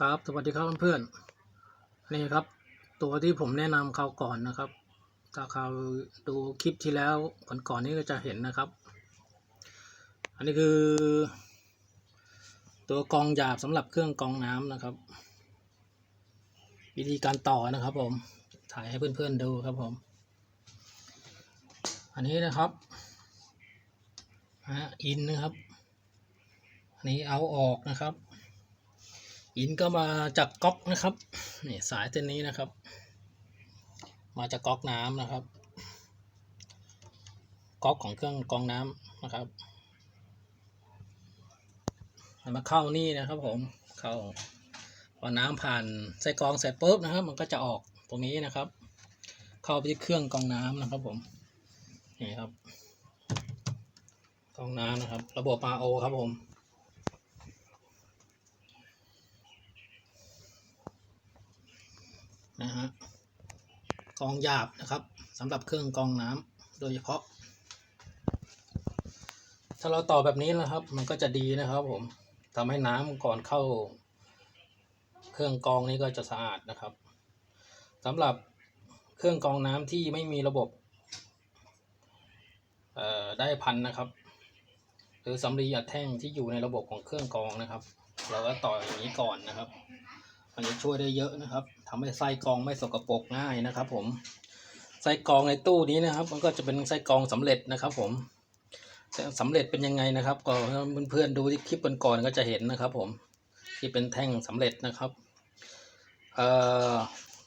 ครับ สวัสดีครับเพื่อนๆนี่ครับ ตัวที่ผมแนะนำเขาวก่อนนะครับ ถ้าเขาดูคลิปที่แล้วก่อนๆนี้ก็จะเห็นนะครับ อันนี้คือ ตัวกองหยาบสำหรับเครื่องกองน้ำนะครับ วิธีการต่อนะครับผม ถ่ายให้เพื่อนๆดูครับผม อันนี้นะครับอะอินนะครับ อันนี้เอาออกนะครับ อินก็มาจากก๊อกนะครับนี่สายเส้นนี้นะครับ มาจากก๊อกน้ำนะครับ ก๊อกของเครื่องกรองน้ำนะครับมันมาเข้านี่นะครับ ผมเข้าพอน้ำผ่านไส้กรองเสร็จปุ๊บนะครับ มันก็จะออกตรงนี้นะครับ เข้าไปที่เครื่องกรองน้ำนะครับ ผมนี่ครับกรองน้ำนะครับ ระบบ RO ครับผม นะฮะกองหยาบนะครับสำหรับเครื่องกองน้ำโดยเฉพาะ ถ้าเราต่อแบบนี้นะครับ มันก็จะดีนะครับผมทำให้น้ำก่อนเข้า เครื่องกองนี้ก็จะสะอาดนะครับสำหรับเครื่องกองน้ำที่ไม่มีระบบได้พันนะครับ หรือสำลีอัดแท่งที่อยู่ในระบบของเครื่องกองนะครับ เราก็ต่ออย่างนี้ก่อนนะครับ มันจะช่วยได้เยอะนะครับ ทำให้ไส้กรองไม่สกปรกง่ายนะครับ ผมไส้กรองในตู้นี้นะครับ มันก็จะเป็นไส้กรองสำเร็จนะครับ ผมสำเร็จเป็นยังไงนะครับ ก็เพื่อนๆดูที่คลิปก่อนๆก็จะเห็นนะครับ ผมที่เป็นแท่งสำเร็จนะครับเอ่อ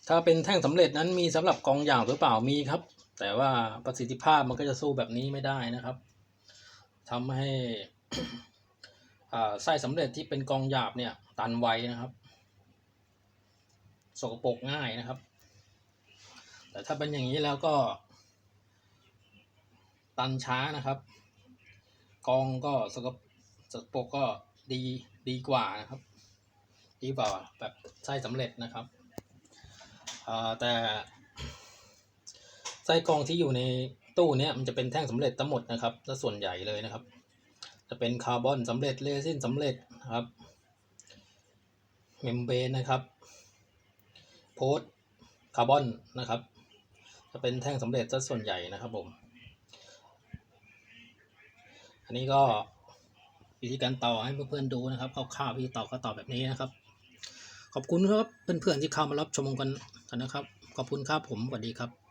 ถ้าเป็นแท่งสำเร็จนั้นมีสำหรับกองหยาบหรือเปล่ามีครับ แต่ว่าประสิทธิภาพมันก็จะสู้แบบนี้ไม่ได้นะครับทำให้ไส้สำเร็จที่เป็นกองหยาบเนี่ยตันไวนะครับ สกปรกง่ายนะครับ แต่ถ้าเป็นอย่างนี้แล้วก็ ตันช้านะครับ กองก็สกปสกปรกก็ดีดีกว่านะครับ ดีกว่าแบบไส้สำเร็จนะครับอ่าแต่ไส้กรองที่อยู่ในตู้เนี้ยมันจะเป็นแท่งสำเร็จทั้งหมดนะครับและส่วนใหญ่เลยนะครับ จะเป็นคาร์บอนสำเร็จเรซินสำเร็จนะครับ เมมเบรนนะครับ โพสคาร์บอนนะครับ จะเป็นแท่งสำเร็จซะส่วนใหญ่นะครับผม อันนี้ก็วิธีการต่อให้เพื่อนๆดูนะครับคร่าวๆวิธีต่อก็ต่อแบบนี้นะครับ ขอบคุณครับเพื่อนๆที่เข้ามารับชมกันนะครับ ขอบคุณครับผมสวัสดีครับ